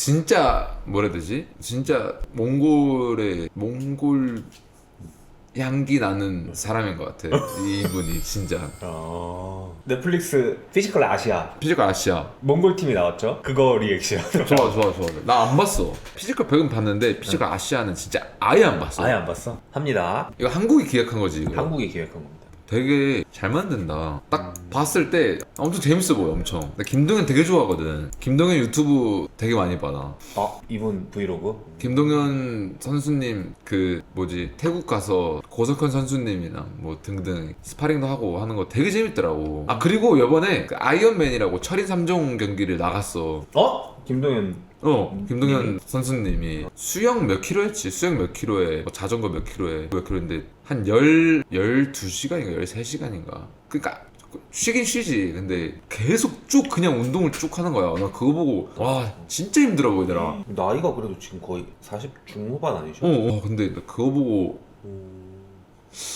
진짜 뭐라 해야 되지? 진짜 몽골의 몽골 향기 나는 사람인 것 같아. 이분이 진짜 아 넷플릭스 피지컬 아시아 피지컬 아시아. 몽골 팀이 나왔죠? 그거 리액션. 좋아 좋아 좋아. 나 안 봤어. 피지컬 백은 봤는데 피지컬 아시아는 진짜 아예 안 봤어. 아예 안 봤어? 합니다. 이거 한국이 기획한 거지. 이거. 한국이 기획한 겁니다. 되게 잘 만든다. 딱 봤을 때 엄청 재밌어 보여, 엄청. 나 김동현 되게 좋아하거든. 김동현 유튜브 되게 많이 봐, 나. 아 이분 브이로그? 김동현 선수님 그 뭐지 태국 가서 고석현 선수님이랑 뭐 등등 스파링도 하고 하는 거 되게 재밌더라고. 아 그리고 이번에 그 아이언맨이라고 철인 3종 경기를 나갔어. 어? 김동현 어 김동현 선수님이 수영 몇 킬로였지? 수영 몇 킬로에 뭐 자전거 몇 킬로에 몇 킬로인데 한 열, 12시간인가 13시간인가? 그러니까 쉬긴 쉬지. 근데 계속 쭉 그냥 운동을 쭉 하는 거야. 나 그거 보고 와 진짜 힘들어 보이더라. 나이가 그래도 지금 거의 40 중후반 아니죠? 어, 어 근데 나 그거 보고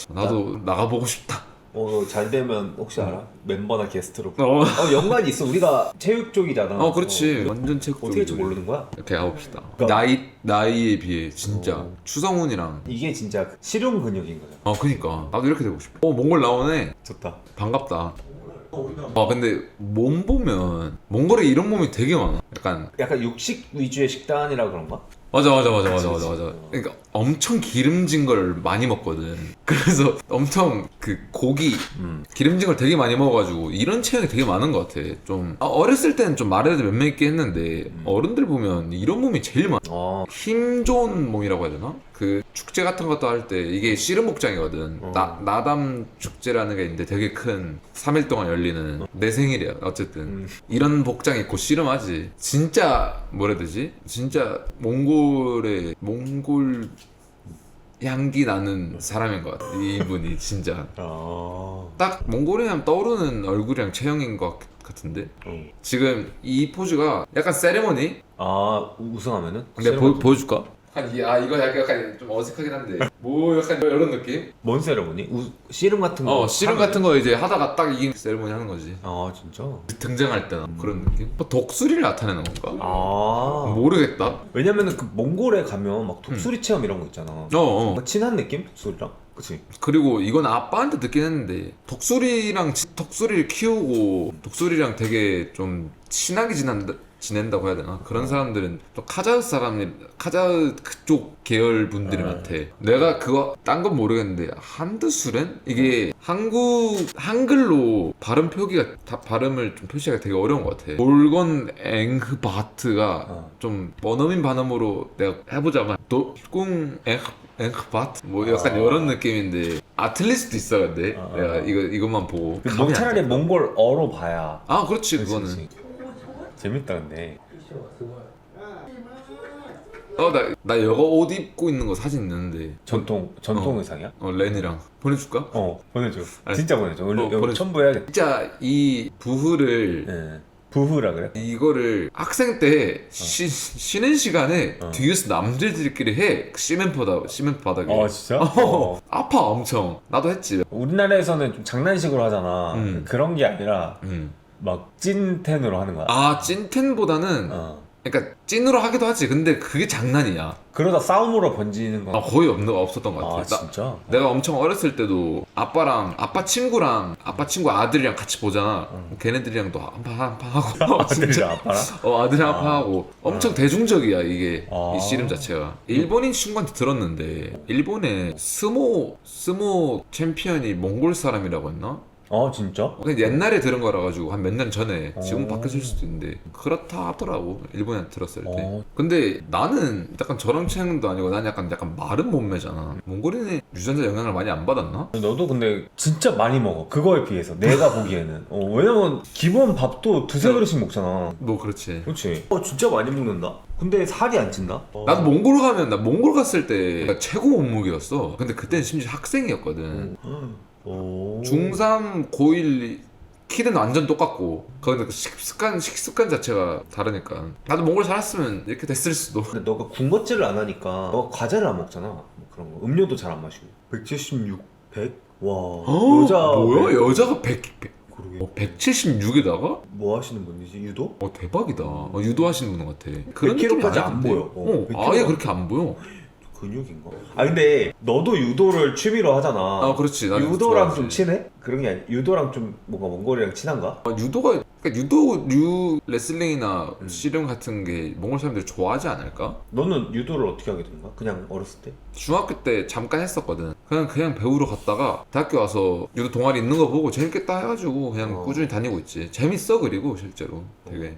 나도 나가보고 싶다 어, 잘 되면 혹시 알아? 멤버나 게스트로. 어, 어, 연관이 있어. 우리가 체육 쪽이잖아. 어 그렇지 어, 완전 책 어떻게 할지 모르는 거야? 이렇게 가봅시다 그러니까- 나이, 나이에 비해 진짜 어. 추성훈이랑 이게 진짜 실용 근육인 거죠. 어 그니까 나도 이렇게 되고 싶어 어 몽골 나오네 좋다. 반갑다. 아 근데 몸 보면 몽골에 이런 몸이 되게 많아. 약간 약간 육식 위주의 식단이라 그런가? 맞아 맞아 맞아 맞아 맞아. 맞아. 그러니까 엄청 기름진 걸 많이 먹거든. 그래서 엄청 그 고기 음. 기름진 걸 되게 많이 먹어가지고 이런 체형이 되게 많은 것 같아. 좀 아, 어렸을 때는 좀 말해도 몇몇 있게 했는데 음. 어른들 보면 이런 몸이 제일 많아. 어. 힘 좋은 몸이라고 해야 되나? 그 축제 같은 것도 할 때 이게 씨름 목장이거든. 어. 나 나담 축제라는 게 있는데 되게 큰 3일 동안 열리는 내 생일이야. 어쨌든 음. 이런 복장 입고 씨름하지. 진짜 뭐라 해야 되지? 진짜 몽골의 몽골 향기 나는 사람인 것 같아. 이분이 진짜 아. 딱 몽골이면 떠오르는 얼굴이랑 체형인 것 같은데 어. 지금 이 포즈가 약간 세레머니 아, 우승하면은? 근데 보, 보여줄까? 약간 이, 아 이거 약간, 약간 좀 어색하긴 한데 뭐 약간 이런 느낌? 뭔 세레모니? 우, 씨름 같은 거? 어 씨름 하면? 같은 거 이제 하다가 딱 이긴 세레모니 하는 거지 아, 진짜? 등장할 때나 그런 느낌? 뭐 독수리를 나타내는 건가? 아. 모르겠다 왜냐면은 그 몽골에 가면 막 독수리 체험 이런 거 있잖아. 어어 뭔가 친한 느낌? 독수리랑? 그치? 그리고 이건 아빠한테 듣긴 했는데 독수리랑 지- 독수리를 키우고 독수리랑 되게 좀 친하게 지낸다, 지낸다고 해야 되나 그런 사람들은 또 카자흐 사람이 카자흐 그쪽 계열 분들이 네. 내가 그거 딴 건 모르겠는데 한드수렌 이게 한국 한글로 발음 표기가 다, 발음을 좀 표시하기가 되게 어려운 것 같아 볼건 앵흐바트가 어. 좀 원어민 발음으로 내가 해보자면 도꿍 앵흐 앵크바트 뭐 약간 아. 이런 느낌인데 아 틀릴 수도 있어 근데 아, 내가 아. 이거 이것만 보고 그뭐안 차라리. 몽골어로 봐야. 아 그렇지 그거는 그치. 재밌다 근데. 어나 나 여거 옷 입고 있는 거 사진 있는데 전통 전통 어. 의상이야? 어 렌이랑 보내줄까? 어 보내줘. 알았어. 진짜 보내줘. 오늘 어, 여기 보내줘. 첨부해야겠다. 진짜 이 부흐를 예. 부부라 그래? 이거를 학생 때 쉬, 쉬는 시간에 어. 뒤에서 남자들끼리 해 시멘트 바닥 시멘트 바닥에 어 진짜? 어, 어. 아파 엄청 나도 했지 우리나라에서는 좀 장난식으로 하잖아. 음. 그런 게 아니라 음. 막 찐텐으로 하는 거야. 아 찐텐보다는 어. 그러니까 찐으로 하기도 하지 근데 그게 장난이야 그러다 싸움으로 번지는 거. 아 거의 없는 없었던 것 같아 아 나- 진짜? 내가 엄청 어렸을 때도 아빠랑 아빠 친구랑 아빠 친구 아들이랑 같이 보잖아. 걔네들이랑도 한판 한판 하고 진짜 아빠랑? 어 아들이랑 한판 하고 엄청 대중적이야 이게 아. 이 씨름 자체가. 일본인 친구한테 들었는데 일본에 스모 스모 챔피언이 몽골 사람이라고 했나? 어 진짜? 그냥 옛날에 들은 거라 가지고 한 몇 년 전에 지금 어. 바뀌었을 수도 있는데 그렇다 하더라고 일본인한테 들었을 때. 어. 근데 나는 약간 저런 체형도 아니고 난 약간 약간 마른 몸매잖아. 몽골인의 유전자 영향을 많이 안 받았나? 너도 근데 진짜 많이 먹어. 그거에 비해서 내가 보기에는. 어 왜냐면 기본 밥도 두세 그릇씩 먹잖아. 뭐 그렇지. 그렇지. 어 진짜 많이 먹는다. 근데 살이 안 찐다? 나도 몽골 가면 나 몽골 갔을 때 내가 최고 몸무게였어. 근데 그때는 심지어 학생이었거든. 음. 오. 중3, 고1 키는 완전 똑같고 근데 그 식습관 식습관 자체가 다르니까 나도 몽골 살았으면 이렇게 됐을 수도. 근데 너가 군것질을 안 하니까 너가 과자를 안 먹잖아. 뭐 그런 거. 음료도 잘 안 마시고. 176, 100. 와. 여자 뭐야? 100. 여자가 100, 100 그러게. 어, 176에다가 뭐 하시는 분이지? 유도? 어 대박이다. 어, 유도하시는 분 같아. 그런 100kg 느낌이 까지 아니야, 안 근데. 보여. 어, 어, 100kg 아예 가- 그렇게 안 보여. 근육인가? 아 근데 너도 유도를 취미로 하잖아. 아 그렇지. 나 유도랑 좋아하지. 좀 친해? 그런 게 아니. 유도랑 좀 뭔가 몽골이랑 친한가? 어, 유도가 그러니까 유도 류 레슬링이나 음. 씨름 같은 게 몽골 사람들이 좋아하지 않을까? 너는 유도를 어떻게 하게 된 거야? 그냥 어렸을 때? 중학교 때 잠깐 했었거든. 그냥 그냥 배우러 갔다가 대학교 와서 유도 동아리 있는 거 보고 재밌겠다 해가지고 그냥 어. 꾸준히 다니고 있지. 재밌어 그리고 실제로 되게.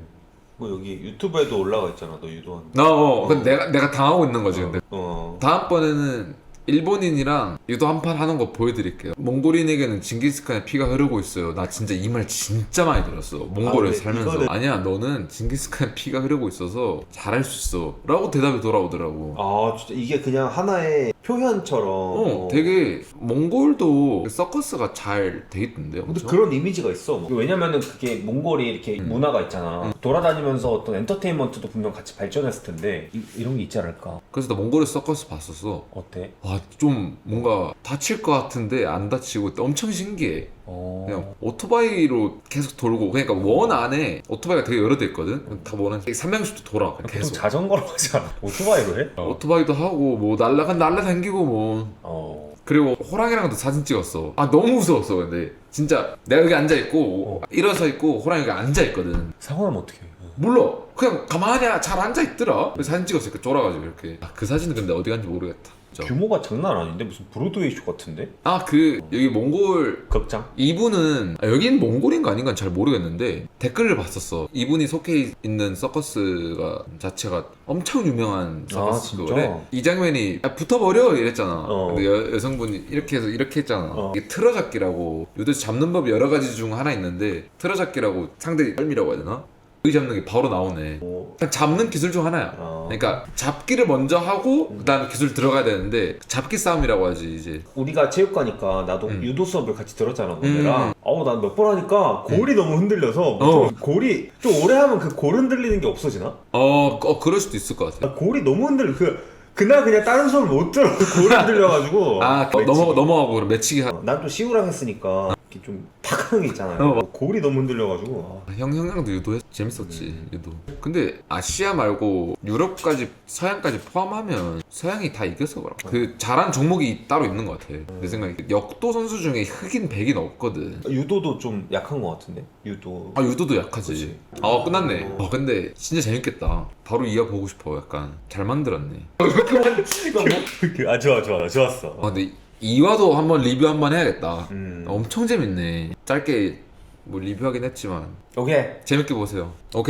뭐 여기 유튜브에도 올라가 있잖아. 너. 나 어, 어. 근데 내가 내가 당하고 있는 거지 근데. 어. 다음번에는 일본인이랑 유도 한판 하는 거 보여드릴게요. 몽골인에게는 징기스칸의 피가 흐르고 있어요. 나 진짜 이 말 진짜 많이 들었어. 몽골에 아, 살면서. 이거는- 아니야, 너는 징기스칸의 피가 흐르고 있어서 잘할 수 있어. 라고 대답이 돌아오더라고. 아 진짜 이게 그냥 하나의 표현처럼. 어, 되게 몽골도 서커스가 잘 돼 있던데요. 근데 엄청? 그런 이미지가 있어. 뭐. 왜냐면은 그게 몽골이 이렇게 음. 문화가 있잖아. 돌아다니면서 어떤 엔터테인먼트도 분명 같이 발전했을 텐데 이, 런게 있지 않을까? 그래서 나 몽골에 서커스 봤었어. 어때? 와, 좀 뭔가 다칠 것 같은데 안 다치고 엄청 신기해. 어. 그냥 오토바이로 계속 돌고 그러니까 원 안에 오토바이가 되게 여러 대 있거든? 다 원은 3명씩도 돌아 그냥 보통 계속 자전거로 하지 않아? 오토바이로 해? 오토바이도 하고 뭐 날라간 날라다니고 뭐. 어. 그리고 호랑이랑도 사진 찍었어. 아 너무 무서웠어 근데. 진짜 내가 여기 앉아 있고 어. 일어서 있고 호랑이가 앉아 있거든. 상황은 어떻게 해? 몰라 그냥 가만히 잘 앉아 있더라. 그래서 사진 찍었어 이렇게 쫄아가지고 이렇게. 아, 그 사진은 근데 어디 간지 모르겠다 진짜. 규모가 장난 아닌데 무슨 브로드웨이 쇼 같은데? 아 그 여기 몽골 극장? 이분은 아, 여긴 몽골인가 아닌가 잘 모르겠는데 댓글을 봤었어. 이분이 속해 있는 서커스가 자체가 엄청 유명한 아, 서커스거래. 진짜? 이 장면이 아, 붙어버려 이랬잖아. 어. 근데 여, 여성분이 이렇게 해서 이렇게 했잖아. 어. 이게 틀어잡기라고 요새 잡는 법이 여러 가지 중 하나 있는데 틀어잡기라고 상대 썰미라고 해야 되나? 의 잡는 게 바로 나오네. 뭐 그냥 잡는 기술 중 하나야. 어. 그러니까 잡기를 먼저 하고 그다음에 기술 들어가야 되는데 잡기 싸움이라고 하지 이제. 우리가 체육과니까 나도 음. 유도 수업을 같이 들었잖아 음. 너네랑 어우 난 몇 번 하니까 골이 너무 흔들려서 어. 골이 좀 오래 하면 그 골 흔들리는 게 없어지나? 어, 어 그럴 수도 있을 것 같아. 나 골이 너무 흔들려 그 그날 그냥 다른 수업 못 들어 골 흔들려가지고 아 어, 넘어 넘어가고 그럼 매치기 하. 난또 시우랑 했으니까 이렇게 좀탁 하는 게 있잖아요 어, 맞- 골이 너무 흔들려가지고 형 형랑도 유도 했, 재밌었지 음. 유도. 근데 아시아 말고 유럽까지 서양까지 포함하면 서양이 다 이겨서 그런. 그 잘한 종목이 따로 있는 것 같아. 내 생각에 역도 선수 중에 흑인 백인 없거든. 유도도 좀 약한 것 같은데 유도 아 유도도 약하지. 그치. 아 끝났네. 어. 어 근데 진짜 재밌겠다. 바로 이어 보고 싶어. 약간 잘 만들었네. 아 좋아 좋아 좋았어 아 근데 이화도 한번 리뷰 한번 해야겠다. 음. 엄청 재밌네. 짧게 뭐 리뷰하긴 했지만 오케이 재밌게 보세요. 오케이.